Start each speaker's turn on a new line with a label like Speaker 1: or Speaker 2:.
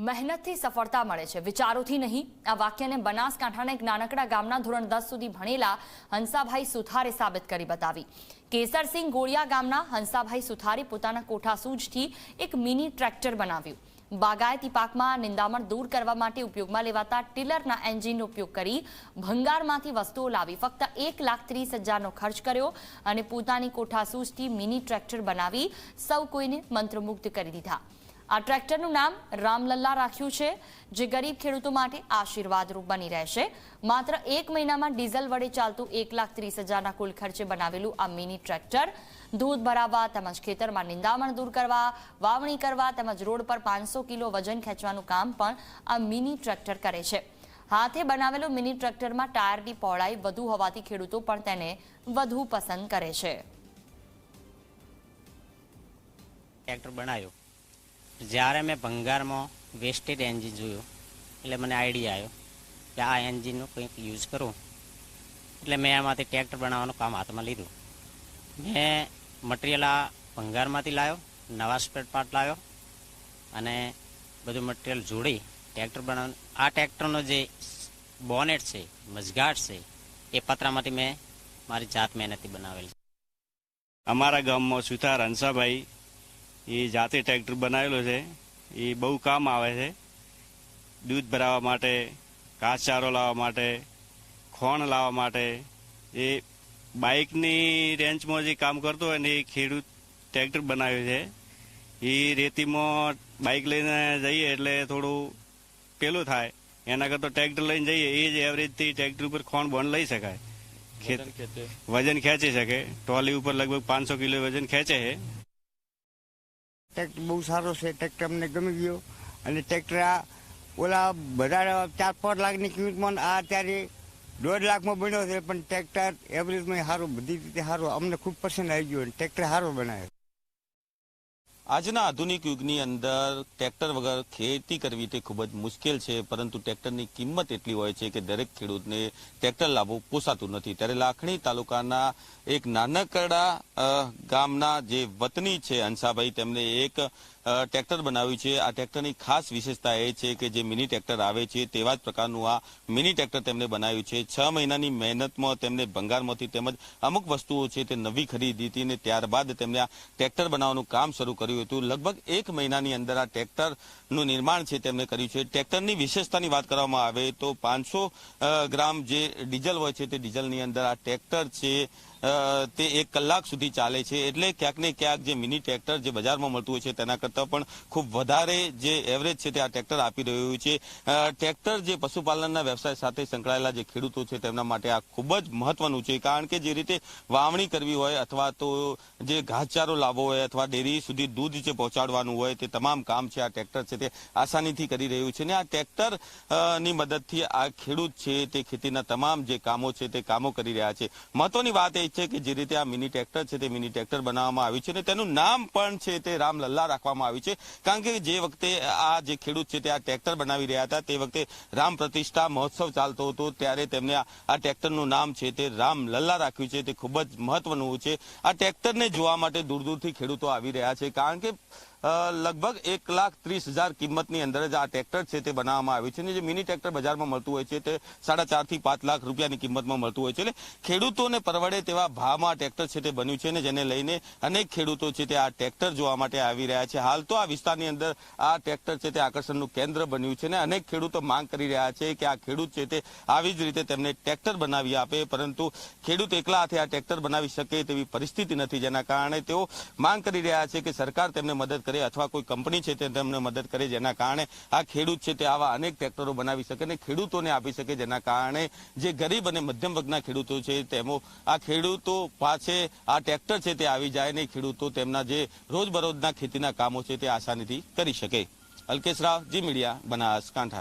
Speaker 1: મહેનતથી સફળતા મળે છે. વિચારોથી નહીં. આ વાક્યને બનાસકાંઠાના એક નાનકડા ગામના ધોરણ દસ સુધી ભણેલા હંસાભાઈ સુથારે સાબિત કરી બતાવી. કેસરસિંહ ગોળિયા ગામના હંસાભાઈ સુથારે પોતાના કોઠા સૂજથી એક મિની ટ્રેક્ટર બનાવ્યું. બાગાયતી પાકમાં નિંદામણ દૂર કરવા માટે ઉપયોગમાં લેવાતા ટિલરના એન્જિનનો ઉપયોગ કરી ભંગારમાંથી વસ્તુઓ લાવી ફક્ત એક લાખ ત્રીસ હજારનો ખર્ચ કર્યો અને પોતાની કોઠાસૂઝથી મિની ટ્રેક્ટર બનાવી સૌ કોઈને મંત્રમુગ્ધ કરી દીધા. આ ટ્રેક્ટરનું નામ રામલલ્લા રાખ્યું છે, જે ગરીબ ખેડૂતો માટે આશીર્વાદરૂપ બની રહેશે. માત્ર એક મહિનામાં ડીઝલ વડે ચાલતું એક લાખ ત્રીસ હજારના કુલ ખર્ચે બનાવેલું આ મિની ટ્રેક્ટર. દૂધ ભરાવવા તેમજ ખેતરમાં નિંદામણ દૂર કરવા, વાવણી કરવા, તેમજ રોડ પર પાંચસો કિલો વજન ખેંચવાનું કામ પણ આ મિની ટ્રેક્ટર કરે છે. હાથે બનાવેલું મિની ટ્રેક્ટરમાં ટાયરની પહોળાઈ વધુ હોવાથી ખેડૂતો પણ તેને વધુ પસંદ કરે છે.
Speaker 2: ટ્રેક્ટર બનાવ્યો જ્યારે મેં ભંગારમાં વેસ્ટેડ એન્જિન જોયું, એટલે મને આઈડિયા આવ્યો કે આ એન્જિનનો કંઈક યુઝ કરું. એટલે મેં એમાંથી ટ્રેક્ટર બનાવવાનું કામ હાથમાં લીધું. મેં મટીરિયલ આ ભંગારમાંથી લાવ્યો, નવા સ્પેર પાર્ટ લાવ્યો અને બધું મટીરિયલ જોડી ટ્રેક્ટર બનાવવાનું. આ ટ્રેક્ટરનો જે બોનેટ છે, મજગાટ છે, એ પતરામાંથી મેં મારી જાત મહેનતથી બનાવેલ છે.
Speaker 3: અમારા ગામમાં સુથાર હંસાભાઈ એ જાતે ટ્રેક્ટર બનાવેલો છે. એ બહુ કામ આવે છે. દૂધ ભરાવવા માટે ઘાસચારો લાવવા માટે ખોણ લાવવા માટે એ બાઇકની રેન્જમાં જે કામ કરતો હોય ને એ ખેડૂત ટ્રેક્ટર બનાવ્યું છે. એ રેતીમાં બાઇક લઈને જઈએ એટલે થોડું પેલું થાય. એના કરતાં ટ્રેક્ટર લઈને જઈએ એ જ એવરેજથી ટ્રેક્ટર ઉપર ખોણ બોન લઈ શકાય. વજન ખેંચી. શકે. ટ્રોલી ઉપર લગભગ પાંચસો કિલો વજન ખેંચે છે.
Speaker 4: ટ્રેક્ટર બહુ સારો છે, ટ્રેક્ટર અમને ગમી ગયો. અને ટ્રેક્ટર આ ઓલા બધા ચાર પાંચ લાખની કિંમતમાં આ અત્યારે દોઢ લાખમાં બન્યો છે, પણ ટ્રેક્ટર એવરેજમાં સારું, બધી રીતે સારું. અમને ખૂબ પસંદ આવી ગયો ટ્રેક્ટર સારો બનાવ્યો.
Speaker 5: આજના આધુનિક યુગની અંદર ટ્રેક્ટર વગર ખેતી કરવી તે ખૂબ જ મુશ્કેલ છે, પરંતુ ટ્રેક્ટરની કિંમત એટલી હોય છે કે દરેક ખેડૂતને ટ્રેક્ટર લાવવું પોસાતું નથી. ત્યારે લાખણી તાલુકાના એક નાનકડા ગામના જે વતની છે હંસાભાઈ તેમને એક ટ્રેક્ટર બનાવ્યું છે. આ ટ્રેક્ટરની ખાસ વિશેષતા એ છે કે જે મિની ટ્રેક્ટર આવે છે, તેવા જ પ્રકારનું આ મિની ટ્રેક્ટર તેમણે બનાવ્યું છે. છ મહિનાની મહેનતમાં તેમને ભંગારમાંથી તેમજ અમુક વસ્તુઓ છે તે નવી ખરીદી હતી અને ત્યારબાદ તેમને આ ટ્રેક્ટર બનાવવાનું કામ શરૂ કર્યું હતું. લગભગ એક મહિનાની અંદર આ ટ્રેક્ટરનું નિર્માણ છે તેમણે કર્યું છે. ટ્રેક્ટરની વિશેષતાની વાત કરવામાં આવે તો પાંચસો ગ્રામ જે ડીઝલ હોય છે તે ડીઝલની અંદર આ ટ્રેક્ટર છે તે એક કલાક સુધી ચાલે છે. એટલે ક્યાંક ને ક્યાંક જે મિની ટ્રેક્ટર જે બજારમાં મળતું હોય છે તેના પણ ખૂબ વધારે જે એવરેજ છે તે આ ટ્રેક્ટર આપી રહ્યું છે. ટ્રેક્ટર જે પશુપાલનના વ્યવસાય સાથે સંકળાયેલા જે ખેડૂતો છે તેમના માટે આ ખૂબ જ મહત્વનું છે. કારણ કે જે રીતે વાવણી કરવી હોય અથવા તો જે ઘાસચારો લાવવો હોય અથવા ડેરી સુધી દૂધ જે પહોંચાડવાનું હોય તે તમામ કામ છે આ ટ્રેક્ટર છે તે આસાનીથી કરી રહ્યું છે. ને આ ટ્રેક્ટરની મદદથી આ ખેડૂત છે તે ખેતીના તમામ જે કામો છે તે કામો કરી રહ્યા છે. મહત્વની વાત એ છે કે જે રીતે આ મિની ટ્રેક્ટર છે તે મિની ટ્રેક્ટર બનાવવામાં આવ્યું છે અને તેનું નામ પણ છે તે રામલલ્લા રાખવામાં આવ્યું છે. કારણ કે જે વખતે આ જે ખેડૂત છે તે આ ટ્રેક્ટર બનાવી રહ્યા હતા, તે વખતે રામ પ્રતિષ્ઠા મહોત્સવ ચાલતો હતો, ત્યારે તેમને આ ટ્રેક્ટરનું નામ છે તે રામ લલ્લા રાખ્યું છે. તે ખૂબ જ મહત્વનું છે. આ ટ્રેક્ટરને જોવા માટે દૂર દૂરથી ખેડૂતો આવી રહ્યા છે. કારણ કે લગભગ એક લાખ ત્રીસ હજાર કિંમતની અંદર જ આ ટ્રેક્ટર છે તે બનાવવામાં આવ્યું છે અને જે મિની ટ્રેક્ટર બજારમાં મળતું હોય છે તે સાડા ચારથી પાંચ લાખ રૂપિયાની કિંમતમાં મળતું હોય છે એટલે ખેડૂતોને પરવડે તેવા ભાવમાં ટ્રેક્ટર છે તે બન્યું છે અને જેને લઈને અનેક ખેડૂતો છે તે આ ટ્રેક્ટર જોવા માટે આવી રહ્યા છે. હાલ તો આ વિસ્તારની અંદર આ ટ્રેક્ટર છે તે આકર્ષણનું કેન્દ્ર બન્યું છે અને અનેક ખેડૂતો માંગ કરી રહ્યા છે કે આ ખેડૂત છે તે આવી જ રીતે તેમને ટ્રેક્ટર બનાવી આપે, પરંતુ ખેડૂત એકલા હાથે આ ટ્રેક્ટર બનાવી શકે તેવી પરિસ્થિતિ નથી, જેના કારણે તેઓ માંગ કરી રહ્યા છે કે સરકાર તેમને મદદ કરે અથવા કોઈ કંપની છે તે તેમને મદદ કરે જેના કારણે આ ખેડૂત છે તે આવા અનેક ટ્રેક્ટરો બનાવી શકે અને ખેડૂતોને આપી શકે જેના કારણે જે ગરીબ અને મધ્યમ વર્ગના ખેડૂતો છે તેમો આ ખેડૂતો પાસે આ ટ્રેક્ટર છે તે આવી જાય અને ખેડૂતો તેમના જે રોજબરોજના ખેતીના કામો છે તે આસાનીથી કરી શકે. અલ્કેશ રાવ, જી મીડિયા બનાસકાંઠા